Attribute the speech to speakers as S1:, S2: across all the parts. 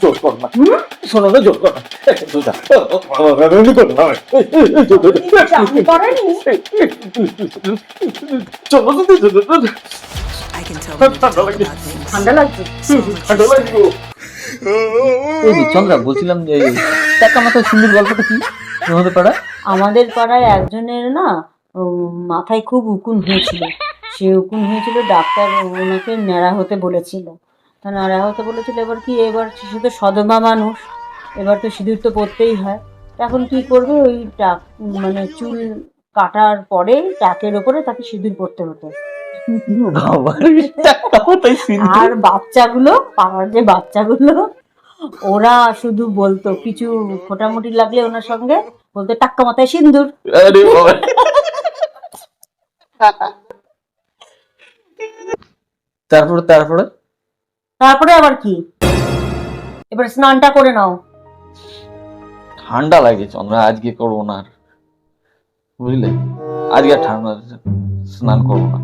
S1: জোর কর না শোনো না জোর কর না একটু চলো ঠান্ডা লাগছে।
S2: ঠান্ডা লাগছে
S3: চন্দ্রা বলছিলাম যে টাকা মাথায় সুন্দর গল্পটা কি? তোমাদের পাড়া
S2: আমাদের পাড়ায় একজনের না উম, মাথায় খুব উকুন হয়েছিল। সে উকুন হয়েছিল ডাক্তার ওনাকে ন্যাড়া হতে বলেছিল। তা ন্যাড়া হতে বলেছিল এবার কি? এবার সে তো সদমা মানুষ এবার তো সিঁদুর তো পরতেই হয়। এখন কি করবে? ওই টাক মানে চুল কাটার পরে টাকের ওপরে তাকে সিঁদুর পরতে হতো। আর বাচ্চাগুলো পাড়ার যে বাচ্চাগুলো ওরা শুধু বলতো কিছু মোটামুটি লাগলে ওনার সঙ্গে বলতো টাক্কা মাথায় সিন্দুর
S3: তারপরে তারপরে?
S2: তারপরে আবার কি? এবার স্নানটা করে নাও।
S3: ঠান্ডা লাগে চন্দ্রা আজকে করব না আর। বুঝলে? আজকে আর ঠান্ডা স্নান করব না।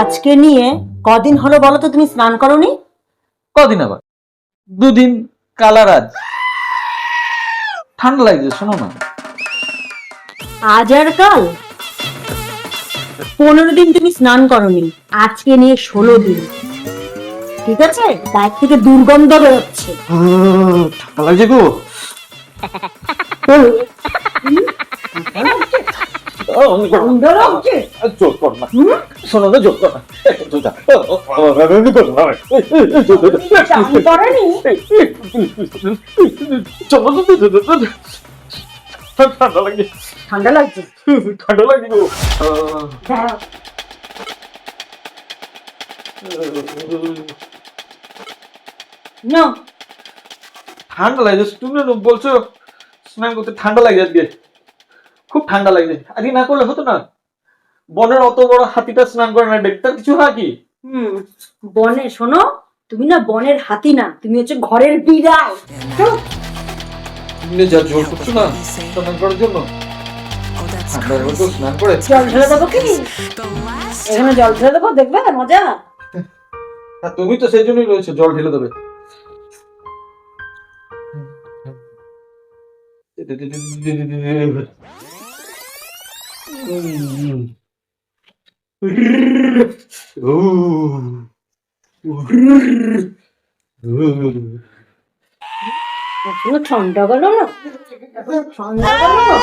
S2: আজকে নিয়ে কদিন হলো বলো তো তুমি স্নান করনি?
S3: কদিন আবার? দুদিন কালার আজ। ঠান্ডা লাগছে শোনো না।
S2: আজ আর কাল? পনেরো দিন তুমি স্নান করনি আজকে নিয়ে ষোলো দিন ঠিক আছে গায়ের থেকে দুর্গন্ধ বেরোচ্ছে
S3: ঠান্ডা লাগছে গো
S1: ও, এমনি করো না।
S2: ঠান্ডা লাগছে
S1: জোর কর না
S2: হুম?
S1: শোনো না জোর কর না একটু সোজা। ও, ও, ও, করো না। এই, এই, এই, জোর, জোর, জোর।
S2: চান করেনি
S1: এই, এই, চলো তো, চলো, চলো, চলো। ঠান্ডা লাগছে
S2: ঠান্ডা লাগছে?
S1: ঠান্ডা লাগছে গো।
S2: দাঁড়াও। নাও
S1: ঠান্ডা লাগছে তুমি না বলছো স্নান করতে ঠান্ডা লাগে আজকে। খুব ঠান্ডা লাগছে। আজকে না করলে হতো না। বনের অত বড় হাতিটা স্নান করে না দেখতে কিছু হয় কি?
S2: হুম বনে শোনো তুমি না বনের হাতি না তুমি হচ্ছে ঘরের বিড়াল।
S3: তুমি যা জোর করছ না স্নান করার জন্য? স্নান
S2: জল ঢেলে দেবো কি? এখানে জল ঢেলে দেবো? দেখবে? মজা?
S1: আর তুমি তো সেই জন্যই রয়েছো জল ঢেলে দেবে।
S2: ঠান্ডা গেল না? ঠান্ডা গেল না?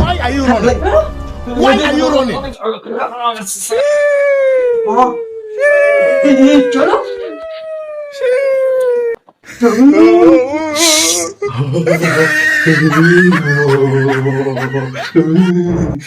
S4: Why are you running? Why are you running?
S2: চলো